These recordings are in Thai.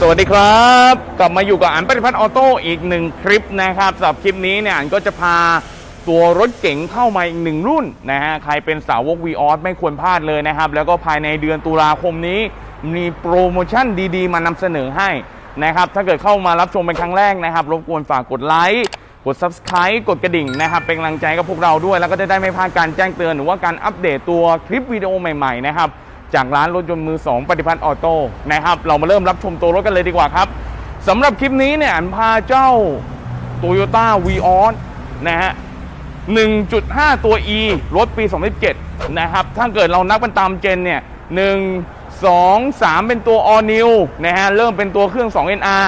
สวัสดีครับ กลับมาอยู่กับอันปฏิพัฒน์ออโต้อีกหนึ่งคลิปนะครับสำหรับคลิปนี้เนี่ยอันก็จะพาตัวรถเก๋งเข้ามาอีกหนึ่งรุ่นนะฮะใครเป็นสาวก v ีออสไม่ควรพลาดเลยนะครับ แล้วก็ภายในเดือนตุลาคมนี้ มีโปรโมชั่นดีๆ มานำเสนอให้นะครับ ถ้าเกิดเข้ามารับชมเป็นครั้งแรกนะครับ รบกวนฝากกดไลค์กด subscribe กดกระดิ่งนะครับ เป็นกำลังใจกับพวกเราด้วย แล้วก็จะได้ไม่พลาดการแจ้งเตือนหรือว่าการอัปเดตตัวคลิปวิดีโอใหม่ๆนะครับ จากร้านรถยนต์มือ 2 ปฏิพัฒน์ออโต้นะครับ เรามาเริ่มรับชมตัวรถกันเลยดีกว่าครับสำหรับคลิปนี้เนี่ยอันพาเจ้า Toyota v ีออนะฮะ 1.5 ตัว E รถปี 2017 นะครับ ถ้าเกิดเรานับกันตามเจนเนี่ย 1 2 3 เป็นตัว All New นะฮะ เริ่มเป็นตัวเครื่อง 2 NR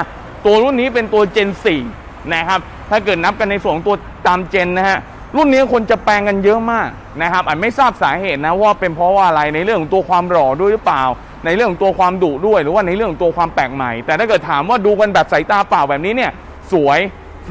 ตัวรุ่นนี้เป็นตัว Gen 4 นะครับ ถ้าเกิดนับกันในส่วนของตัวตามเจนนะฮะ รุ่นนี้คนจะแปลงกันเยอะมากนะครับอาจไม่ทราบสาเหตุนะว่าเป็นเพราะว่าอะไรในเรื่องของตัวความหล่อด้วยหรือเปล่า ในเรื่องของตัวความดุด้วย หรือว่าในเรื่องของตัวความแปลกใหม่ แต่ถ้าเกิดถามว่าดูกันแบบสายตาเปล่าแบบนี้เนี่ยสวย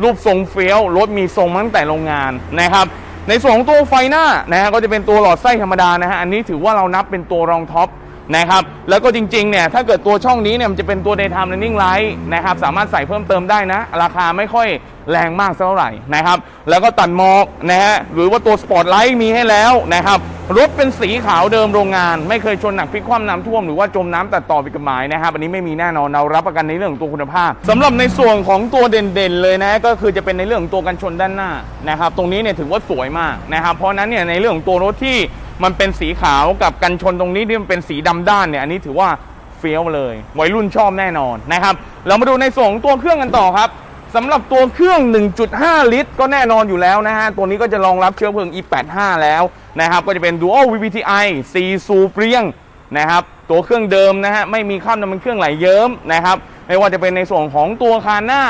รูปทรงเฟี้ยวรถมีทรงมาตั้งแต่โรงงานนะครับในส่วนของตัวไฟหน้านะฮะก็จะเป็นตัวหลอดไส้ธรรมดานะฮะอันนี้ถือว่าเรานับเป็นตัวรองท็อปนะครับแล้วก็จริงๆเนี่ยถ้าเกิดตัวช่องนี้เนี่ยมันจะเป็นตัว daytime running light นะครับสามารถใส่เพิ่มเติมได้นะ ราคาไม่ค่อย แรงมากเท่าไหร่นะครับ แล้วก็ตัดหมอกนะฮะหรือว่าตัวสปอตไลท์มีให้แล้วนะครับรถเป็นสีขาวเดิมโรงงาน ไม่เคยชนหนักพลิกคว่ำน้ำท่วมหรือว่าจมน้ำตัดต่อผิดกฎหมายนะครับอันนี้ไม่มีแน่นอนเรารับประกันในเรื่องของตัวคุณภาพสำหรับในส่วนของตัวเด่นๆเลยนะก็คือจะเป็นในเรื่องของตัวกันชนด้านหน้านะครับ ตรงนี้เนี่ยถือว่าสวยมากนะครับ เพราะนั้นเนี่ยในเรื่องของตัวรถที่มันเป็นสีขาวกับกันชนตรงนี้ที่มันเป็นสีดำด้านเนี่ยอันนี้ถือว่าเฟี้ยวเลยวัยรุ่นชอบแน่นอนนะครับ เรามาดูในส่วนของตัวเครื่องกันต่อครับ สำหรับตัวเครื่อง 1.5 ลิตร ก็แน่นอนอยู่แล้วนะฮะ ตัวนี้ก็จะรองรับเชื้อเพลิง E85 แล้วนะครับ ก็จะเป็น Dual VVTi 4สูบเรียงนะครับ ตัวเครื่องเดิมนะฮะ ไม่มีข้ามน้ำมันเครื่องไหลเยิ้มนะครับ ไม่ว่าจะเป็นในส่วนของตัวคานหน้า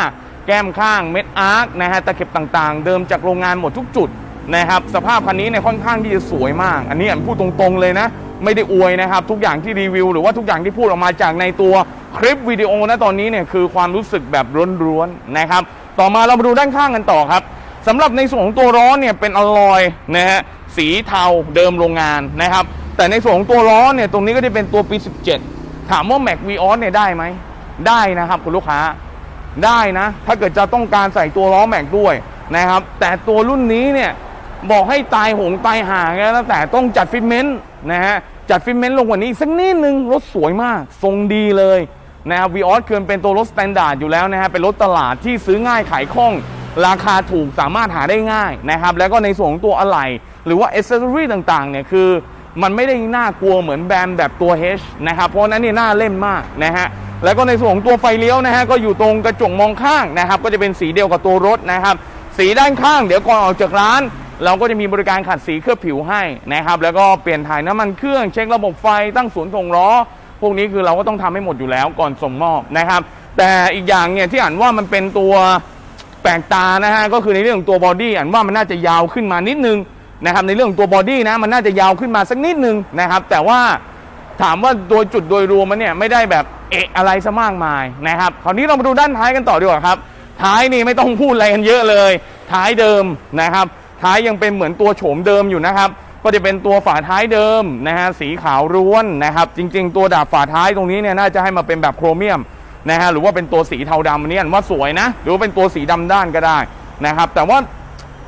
แก้มข้าง เม็ดอาร์คนะฮะ ตะเข็บต่างๆ เดิมจากโรงงานหมดทุกจุดนะครับ สภาพคันนี้เนี่ยค่อนข้างที่จะสวยมาก อันนี้อันพูดตรงๆเลยนะ ไม่ได้อวยนะครับ ทุกอย่างที่รีวิว หรือว่าทุกอย่างที่พูดออกมาจากในตัวคลิปวิดีโอนะตอนนี้เนี่ยคือความรู้สึกแบบร้วนๆนะครับ ต่อมาเรามาดูด้านข้างกันต่อครับสำหรับในส่วนของตัวล้อเนี่ยเป็นอลลอยนะฮะสีเทาเดิมโรงงานนะครับ แต่ในส่วนของตัวล้อเนี่ยตรงนี้ก็จะเป็นตัวปี 17 ถามว่า Mac v ีออสเนี่ยได้ไหมได้นะครับคุณลูกค้าได้นะ ถ้าเกิดจะต้องการใส่ตัวล้อแม็กด้วยนะครับ แต่ตัวรุ่นนี้เนี่ยบอกให้ตายหงตายห่างแล้วแต่ต้องจัดฟิตเมนต์ นะฮะจัดฟิตเมนต์ลงกว่านี้อีกสักนิดนึงรถสวยมาก ทรงดีเลยนะครับวีออสเคือเป็นตัวรถสแตนดาร์ดอยู่แล้วนะฮะเป็นรถตลาดที่ซื้อง่ายขายคล่อง ราคาถูกสามารถหาได้ง่ายนะครับแล้วก็ในส่วนของตัวอะไหล่หรือว่าอ c เซอรี่ต่างๆเนี่ยคือมันไม่ได้น่ากลัวเหมือนแบรนด์แบบตัว H นะครับเพราะฉะนั้นเนี่ยน่าเล่นมากนะฮะแล้วก็ในส่วนของตัวไฟเลี้ยวนะฮะก็อยู่ตรงกระจกมองข้างนะครับก็จะเป็นสีเดียวกับตัวรถนะครับสีด้านข้างเดี๋ยวก่อนออกจากร้าน เราก็จะมีบริการขัดสีเคลือบผิวให้นะครับแล้วก็เปลี่ยนถ่ายน้ำมันเครื่องเช็คระบบไฟตั้งศูนย์ส่งล้อ พวกนี้คือเราก็ต้องทำให้หมดอยู่แล้วก่อนส่งมอบนะครับ แต่อีกอย่างเนี่ยที่อ่านว่ามันเป็นตัวแปลกตานะฮะก็คือในเรื่องตัวบอดี้อันว่ามันน่าจะยาวขึ้นมานิดนึงนะครับในเรื่องของตัวบอดี้นะมันน่าจะยาวขึ้นมาสักนิดนึงนะครับ แต่ว่าถามว่าโดยจุดโดยรวมมันเนี่ยไม่ได้แบบเอะอะไรซะมากมายนะครับคราวนี้เรามาดูด้านท้ายกันต่อดีกว่าครับ ท้ายนี่ไม่ต้องพูดอะไรกันเยอะเลย ท้ายเดิมนะครับ ท้ายยังเป็นเหมือนตัวโฉมเดิมอยู่นะครับ ก็จะเป็นตัวฝาท้ายเดิมนะฮะสีขาวร้วนนะครับ จริง ๆ ตัวดาบฝาท้ายตรงนี้เนี่ยน่าจะให้มาเป็นแบบโครเมียมนะฮะหรือว่าเป็นตัวสีเทาดำอันนี้อันว่าสวยนะ หรือว่าเป็นตัวสีดำด้านก็ได้นะครับ แต่ว่า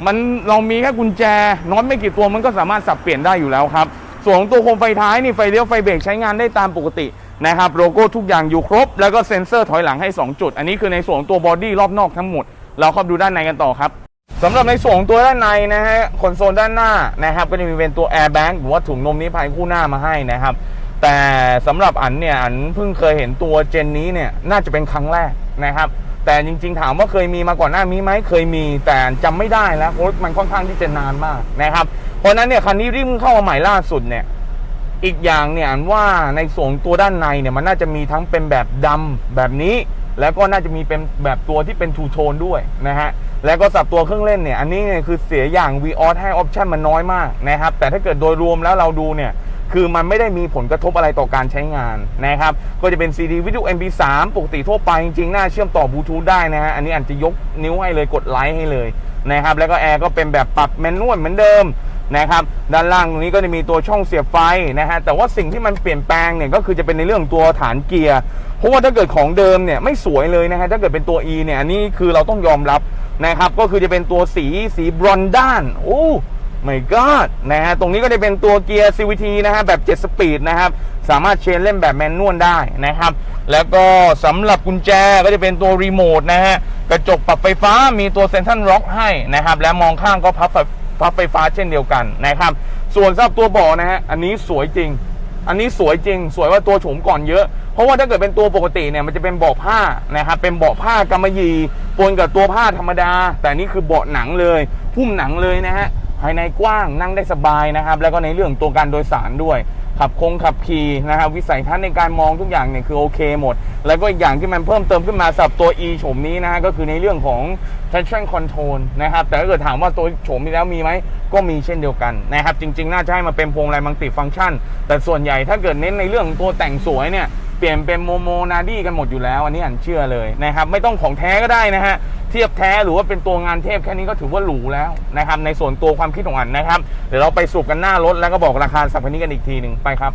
มันเรามีแค่กุญแจน็อตไม่กี่ตัวมันก็สามารถสับเปลี่ยนได้อยู่แล้วครับ ส่วนของตัวโคมไฟท้ายนี่ไฟเลี้ยวไฟเบรกใช้งานได้ตามปกตินะครับโลโก้ทุกอย่างอยู่ครบ แล้วก็เซ็นเซอร์ถอยหลังให้ 2 จุด อันนี้คือในส่วนของตัวบอดี้รอบนอกทั้งหมด เราเข้าไปดูด้านในกันต่อครับ สำหรับในส่วนของตัวด้านในนะฮะคอนโซลด้านหน้านะครับ ก็จะมีเป็นตัวแอร์แบงหรือว่าถุงนมนิพพายคู่หน้ามาให้นะครับ แต่สำหรับอันเนี่ยอันเพิ่งเคยเห็นตัวเจนนี้เนี่ยน่าจะเป็นครั้งแรกนะครับ แต่จริงๆถามว่าเคยมีมาก่อนหน้านี้ไหมเคยมีแต่จำไม่ได้แล้วเพราะมันค่อนข้างที่จะนานมากนะครับ เพราะนั้นเนี่ยคันนี้ริมเข้ามาใหม่ล่าสุดเนี่ยอีกอย่างเนี่ยอันว่าในส่วนตัวด้านในเนี่ยมันน่าจะมีทั้งเป็นแบบดำแบบนี้ แล้วก็น่าจะมีเป็นแบบตัวที่เป็นทูโทนด้วยนะฮะ แล้วก็สับตัวเครื่องเล่นเนี่ยอันนี้เนี่ยคือเสียอย่าง v ีออให้ออปชันมันน้อยมากนะครับแต่ถ้าเกิดโดยรวมแล้วเราดูเนี่ยคือมันไม่ได้มีผลกระทบอะไรต่อการใช้งานนะครับ ก็จะเป็น CD วิดีโอ MP3 ปกติทั่วไปจริงๆน่าเชื่อมต่อบลูทูธได้นะฮะ อันนี้อันจะยกนิ้วให้เลยกดไลค์ให้เลยนะครับ แล้วก็แอร์ก็เป็นแบบปรับแมนนวลเหมือนเดิม นะครับด้านล่างตรงนี้ก็จะมีตัวช่องเสียบไฟนะฮะแต่ว่าสิ่งที่มันเปลี่ยนแปลงเนี่ยก็คือจะเป็นในเรื่องตัวฐานเกียร์เพราะว่าถ้าเกิดของเดิมเนี่ยไม่สวยเลยนะฮะถ้าเกิดเป็นตัว E เนี่ยอันนี้คือเราต้องยอมรับนะครับก็คือจะเป็นตัวสีสีบรอนด้านโอ้ my god นะฮะตรงนี้ก็จะเป็นตัวเกียร์ CVT นะฮะแบบ 7 สปีดนะครับสามารถเชนเล่นแบบแมนนวลได้นะครับแล้วก็สำหรับกุญแจก็จะเป็นตัวรีโมทนะฮะกระจกปรับไฟฟ้ามีตัวเซนทรัลล็อกให้นะครับและมองข้างก็พับ พับไฟฟ้าเช่นเดียวกันนะครับ ส่วนสำหรับตัวเบาะนะฮะอันนี้สวยจริง อันนี้สวยจริง สวยว่าตัวโฉมก่อนเยอะ เพราะว่าถ้าเกิดเป็นตัวปกติเนี่ยมันจะเป็นเบาะผ้านะครับเป็นเบาะผ้ากำมะหยี่ปนกับตัวผ้าธรรมดา แต่นนี่คือเบาะหนังเลยหุ้มหนังเลยนะฮะภายในกว้างนั่งได้สบายนะครับ แล้วก็ในเรื่องตัวการโดยสารด้วย ขับคงขับขี่นะครับวิสัยทัศน์ในการมองทุกอย่างเนี่ยคือโอเคหมด แล้วก็อีกอย่างที่มันเพิ่มเติมขึ้นมาสำหรับตัว e โฉมนี้นะฮะก็คือในเรื่องของ traction control นะครับแต่ถ้าเกิดถามว่าตัวโฉมนี้แล้วมีไหมก็มีเช่นเดียวกันนะครับจริง ๆ น่าจะให้มาเป็นพวงมาลัยมังติฟังก์ชัน แต่ส่วนใหญ่ถ้าเกิดเน้นในเรื่องของตัวแต่งสวยเนี่ย เปลี่ยนเป็นโมโมนาดี้กันหมดอยู่แล้ว อันนี้อันเชื่อเลยนะครับ ไม่ต้องของแท้ก็ได้นะฮะเทียบแท้หรือว่าเป็นตัวงานเทพแค่นี้ก็ถือว่าหรูแล้วนะครับ ในส่วนตัวความคิดของอันนะครับ เดี๋ยวเราไปสรุปกันหน้ารถแล้วก็บอกราคาสับคันนี้กันอีกทีหนึ่งไปครับ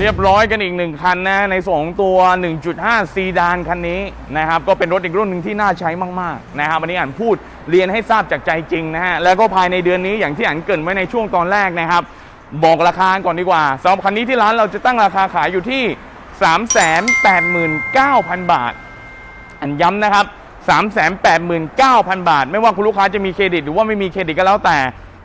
เรียบร้อยกันอีกหนึ่งคันนะในส่วนของตัว 1.5 ซีดานคันนี้นะครับ ก็เป็นรถอีกรุ่นหนึ่งที่น่าใช้มากๆนะครับวันนี้อ่านพูดเรียนให้ทราบจากใจจริงนะฮะแล้วก็ภายในเดือนนี้อย่างที่อ่านเกรินไว้ในช่วงตอนแรกนะครับ บอกราคาก่อนดีกว่าสำหรับคันนี้ที่ร้านเราจะตั้งราคาขายอยู่ที่ 389,000 บาท อันย้ำนะครับ 389,000 บาท ไม่ว่าคุณลูกค้าจะมีเครดิต หรือว่าไม่มีเครดิตก็แล้วแต่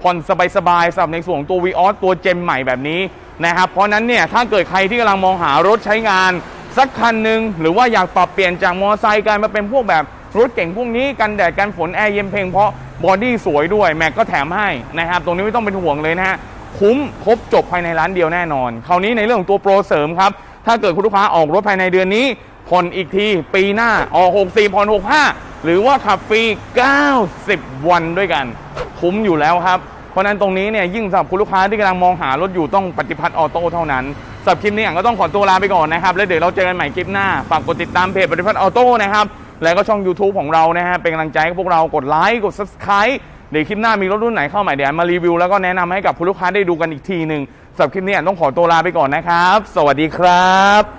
ผ่อนสบายๆสำหรับในส่วนของตัว v ีออตัวเจมใหม่แบบนี้นะครับ เพราะฉะนั้นเนี่ยถ้าเกิดใครที่กำลังมองหารถใช้งาน สักคันหนึ่งหรือว่าอยากปรับเปลี่ยนจากมอเตอร์ไซค์กลายมาเป็นพวกแบบรถเก่งพวกนี้กันแดดกันฝนแอร์เย็นเพลงเพราะบอดี้สวยด้วยแม็กก็แถมให้นะครับ ตรงนี้ไม่ต้องเป็นห่วงเลยนะฮะคุ้มครบจบภายในร้านเดียวแน่นอน คราวนี้ในเรื่องของตัวโปรเสริมครับ ถ้าเกิดคุณลูกค้าออกรถภายในเดือนนี้ผ่อนอีกทีปีหน้าออก64ผ่อน65 หรือว่าขับฟรี 90 วันด้วยกัน คุ้มอยู่แล้วครับ เพราะนั้นตรงนี้เนี่ยยิ่งสำหรับคุณลูกค้าที่กำลังมองหารถอยู่ต้องปฏิพัฒน์ออโต้เท่านั้นสำหรับคลิปนี้ก็ต้องขอตัวลาไปก่อนนะครับ แล้วเดี๋ยวเราเจอกันใหม่คลิปหน้า ฝากกดติดตามเพจปฏิพัฒน์ออโต้นะครับ แล้วก็ช่อง YouTube ของเรานะฮะเป็นกำลังใจให้พวกเรากดไลค์กด Subscribe เดี๋ยวคลิปหน้ามีรถรุ่นไหนเข้าใหม่เดี๋ยวมารีวิวแล้วก็แนะนำให้กับคุณลูกค้าได้ดูกันอีกทีหนึ่ง สำหรับคลิปนี้อะต้องขอตัวลาไปก่อนนะครับ สวัสดีครับ